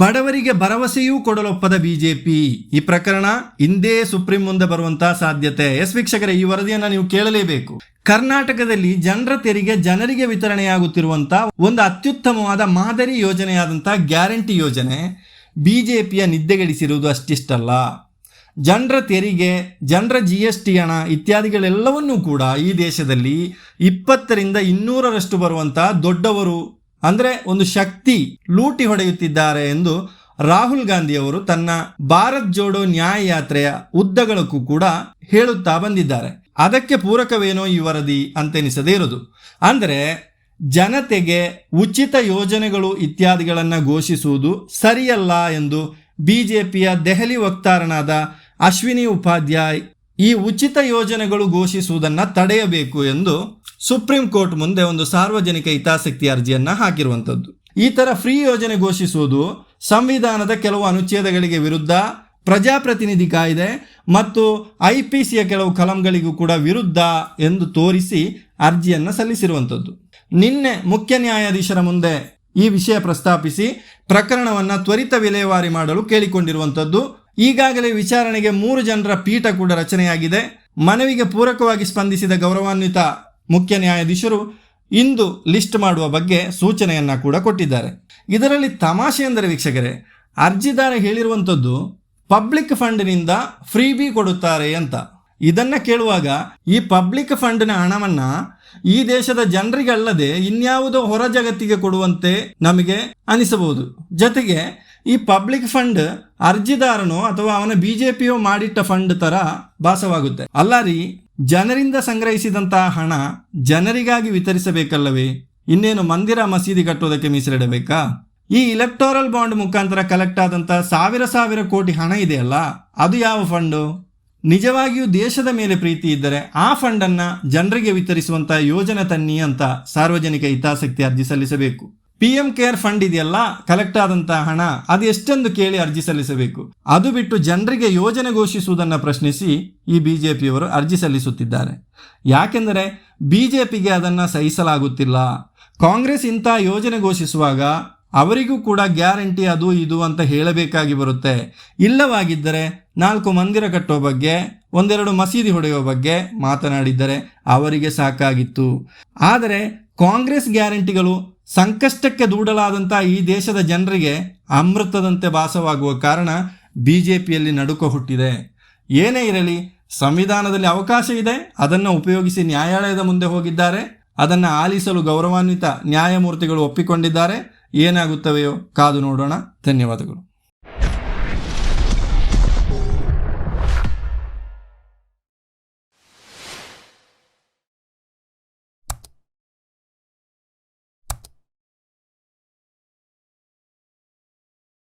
ಬಡವರಿಗೆ ಭರವಸೆಯೂ ಕೊಡಲೊಪ್ಪದ ಬಿಜೆಪಿ. ಈ ಪ್ರಕರಣ ಇಂದೇ ಸುಪ್ರೀಂ ಮುಂದೆ ಬರುವಂತಹ ಸಾಧ್ಯತೆ. ಎಸ್ ವೀಕ್ಷಕರೇ, ಈ ವರದಿಯನ್ನು ನೀವು ಕೇಳಲೇಬೇಕು. ಕರ್ನಾಟಕದಲ್ಲಿ ಜನರ ತೆರಿಗೆ ಜನರಿಗೆ ವಿತರಣೆಯಾಗುತ್ತಿರುವಂತಹ ಒಂದು ಅತ್ಯುತ್ತಮವಾದ ಮಾದರಿ ಯೋಜನೆಯಾದಂತಹ ಗ್ಯಾರಂಟಿ ಯೋಜನೆ ಬಿಜೆಪಿಯ ನಿದ್ದೆಗೆಡಿಸಿರುವುದು ಅಷ್ಟಿಷ್ಟಲ್ಲ. ಜನರ ತೆರಿಗೆ, ಜನರ ಜಿ ಎಸ್ ಟಿ ಹಣ ಇತ್ಯಾದಿಗಳೆಲ್ಲವನ್ನೂ ಕೂಡ ಈ ದೇಶದಲ್ಲಿ ಇಪ್ಪತ್ತರಿಂದ ಇನ್ನೂರರಷ್ಟು ಬರುವಂತಹ ದೊಡ್ಡವರು ಅಂದರೆ ಒಂದು ಶಕ್ತಿ ಲೂಟಿ ಹೊಡೆಯುತ್ತಿದ್ದಾರೆ ಎಂದು ರಾಹುಲ್ ಗಾಂಧಿ ಅವರು ತನ್ನ ಭಾರತ್ ಜೋಡೋ ನ್ಯಾಯ ಯಾತ್ರೆಯ ಉದ್ದಗಳಕ್ಕೂ ಕೂಡ ಹೇಳುತ್ತಾ ಬಂದಿದ್ದಾರೆ. ಅದಕ್ಕೆ ಪೂರಕವೇನೋ ಈ ವರದಿ ಅಂತೆನಿಸದೇ ಇರೋದು. ಅಂದರೆ ಜನತೆಗೆ ಉಚಿತ ಯೋಜನೆಗಳು ಇತ್ಯಾದಿಗಳನ್ನು ಘೋಷಿಸುವುದು ಸರಿಯಲ್ಲ ಎಂದು ಬಿಜೆಪಿಯ ದೆಹಲಿ ವಕ್ತಾರನಾದ ಅಶ್ವಿನಿ ಉಪಾಧ್ಯಾಯ್ ಈ ಉಚಿತ ಯೋಜನೆಗಳು ಘೋಷಿಸುವುದನ್ನು ತಡೆಯಬೇಕು ಎಂದು ಸುಪ್ರೀಂ ಕೋರ್ಟ್ ಮುಂದೆ ಒಂದು ಸಾರ್ವಜನಿಕ ಹಿತಾಸಕ್ತಿ ಅರ್ಜಿಯನ್ನು ಹಾಕಿರುವಂಥದ್ದು. ಈ ತರ ಫ್ರೀ ಯೋಜನೆ ಘೋಷಿಸುವುದು ಸಂವಿಧಾನದ ಕೆಲವು ಅನುಚ್ಛೇದಗಳಿಗೆ ವಿರುದ್ಧ ಪ್ರಜಾಪ್ರತಿನಿಧಿ ಕಾಯ್ದೆ ಮತ್ತು ಐ ಪಿ ಸಿಯ ಕೆಲವು ಕಲಂಗಳಿಗೂ ಕೂಡ ವಿರುದ್ಧ ಎಂದು ತೋರಿಸಿ ಅರ್ಜಿಯನ್ನು ಸಲ್ಲಿಸಿರುವಂಥದ್ದು. ನಿನ್ನೆ ಮುಖ್ಯ ನ್ಯಾಯಾಧೀಶರ ಮುಂದೆ ಈ ವಿಷಯ ಪ್ರಸ್ತಾಪಿಸಿ ಪ್ರಕರಣವನ್ನು ತ್ವರಿತ ವಿಲೇವಾರಿ ಮಾಡಲು ಕೇಳಿಕೊಂಡಿರುವಂಥದ್ದು. ಈಗಾಗಲೇ ವಿಚಾರಣೆಗೆ ಮೂರು ಜನರ ಪೀಠ ಕೂಡ ರಚನೆಯಾಗಿದೆ. ಮನವಿಗೆ ಪೂರಕವಾಗಿ ಸ್ಪಂದಿಸಿದ ಗೌರವಾನ್ವಿತ ಮುಖ್ಯ ನ್ಯಾಯಾಧೀಶರು ಇಂದು ಲಿಸ್ಟ್ ಮಾಡುವ ಬಗ್ಗೆ ಸೂಚನೆಯನ್ನ ಕೂಡ ಕೊಟ್ಟಿದ್ದಾರೆ. ಇದರಲ್ಲಿ ತಮಾಷೆ ಎಂದರೆ ವೀಕ್ಷಕರೇ, ಅರ್ಜಿದಾರ ಹೇಳಿರುವಂಥದ್ದು ಪಬ್ಲಿಕ್ ಫಂಡ್ನಿಂದ ಫ್ರೀ ಬಿ ಕೊಡುತ್ತಾರೆ ಅಂತ. ಇದನ್ನ ಕೇಳುವಾಗ, ಈ ಪಬ್ಲಿಕ್ ಫಂಡ್ನ ಹಣವನ್ನ ಈ ದೇಶದ ಜನರಿಗಲ್ಲದೆ ಇನ್ಯಾವುದೋ ಹೊರ ಜಗತ್ತಿಗೆ ಕೊಡುವಂತೆ ನಮಗೆ ಅನಿಸಬಹುದು. ಜೊತೆಗೆ, ಈ ಪಬ್ಲಿಕ್ ಫಂಡ್ ಅರ್ಜಿದಾರನೋ ಅಥವಾ ಅವನ ಬಿಜೆಪಿಯೋ ಮಾಡಿಟ್ಟ ಫಂಡ್ ತರ ಭಾಸವಾಗುತ್ತೆ. ಅಲ್ಲ ರೀ ಜನರಿಂದ ಸಂಗ್ರಹಿಸಿದಂತಹ ಹಣ ಜನರಿಗಾಗಿ ವಿತರಿಸಬೇಕಲ್ಲವೇ? ಇನ್ನೇನು ಮಂದಿರ ಮಸೀದಿ ಕಟ್ಟುವುದಕ್ಕೆ ಮೀಸಲಿಡಬೇಕಾ? ಈ ಇಲೆಕ್ಟೋರಲ್ ಬಾಂಡ್ ಮುಖಾಂತರ ಕಲೆಕ್ಟ್ ಆದಂತಹ ಸಾವಿರ ಸಾವಿರ ಕೋಟಿ ಹಣ ಇದೆಯಲ್ಲ, ಅದು ಯಾವ ಫಂಡು? ನಿಜವಾಗಿಯೂ ದೇಶದ ಮೇಲೆ ಪ್ರೀತಿ ಇದ್ದರೆ ಆ ಫಂಡನ್ನು ಜನರಿಗೆ ವಿತರಿಸುವಂತಹ ಯೋಜನೆ ತನ್ನಿ ಅಂತ ಸಾರ್ವಜನಿಕ ಹಿತಾಸಕ್ತಿ ಅರ್ಜಿ ಸಲ್ಲಿಸಬೇಕು. ಪಿ ಎಂ ಕೇರ್ ಫಂಡ್ ಇದೆಯಲ್ಲ ಕಲೆಕ್ಟ್ ಆದಂತಹ ಹಣ, ಅದು ಎಷ್ಟೆಂದು ಕೇಳಿ ಅರ್ಜಿ ಸಲ್ಲಿಸಬೇಕು. ಅದು ಬಿಟ್ಟು ಜನರಿಗೆ ಯೋಜನೆ ಘೋಷಿಸುವುದನ್ನು ಪ್ರಶ್ನಿಸಿ ಈ ಬಿಜೆಪಿಯವರು ಅರ್ಜಿ ಸಲ್ಲಿಸುತ್ತಿದ್ದಾರೆ. ಯಾಕೆಂದರೆ ಬಿಜೆಪಿಗೆ ಅದನ್ನು ಸಹಿಸಲಾಗುತ್ತಿಲ್ಲ. ಕಾಂಗ್ರೆಸ್ ಇಂಥ ಯೋಜನೆ ಘೋಷಿಸುವಾಗ ಅವರಿಗೂ ಕೂಡ ಗ್ಯಾರಂಟಿ ಅದು ಇದು ಅಂತ ಹೇಳಬೇಕಾಗಿ ಬರುತ್ತೆ. ಇಲ್ಲವಾಗಿದ್ದರೆ ನಾಲ್ಕು ಮಂದಿರ ಕಟ್ಟೋ ಬಗ್ಗೆ, ಒಂದೆರಡು ಮಸೀದಿ ಹೊಡೆಯುವ ಬಗ್ಗೆ ಮಾತನಾಡಿದ್ದರೆ ಅವರಿಗೆ ಸಾಕಾಗಿತ್ತು. ಆದರೆ ಕಾಂಗ್ರೆಸ್ ಗ್ಯಾರಂಟಿಗಳು ಸಂಕಷ್ಟಕ್ಕೆ ದೂಡಲಾದಂಥ ಈ ದೇಶದ ಜನರಿಗೆ ಅಮೃತದಂತೆ ಭಾಸವಾಗುವ ಕಾರಣ ಬಿಜೆಪಿಯಲ್ಲಿ ನಡುಕ ಹುಟ್ಟಿದೆ. ಏನೇ ಇರಲಿ, ಸಂವಿಧಾನದಲ್ಲಿ ಅವಕಾಶ ಇದೆ, ಅದನ್ನು ಉಪಯೋಗಿಸಿ ನ್ಯಾಯಾಲಯದ ಮುಂದೆ ಹೋಗಿದ್ದಾರೆ, ಅದನ್ನು ಆಲಿಸಲು ಗೌರವಾನ್ವಿತ ನ್ಯಾಯಮೂರ್ತಿಗಳು ಒಪ್ಪಿಕೊಂಡಿದ್ದಾರೆ. ಏನಾಗುತ್ತವೆಯೋ ಕಾದು ನೋಡೋಣ. ಧನ್ಯವಾದಗಳು.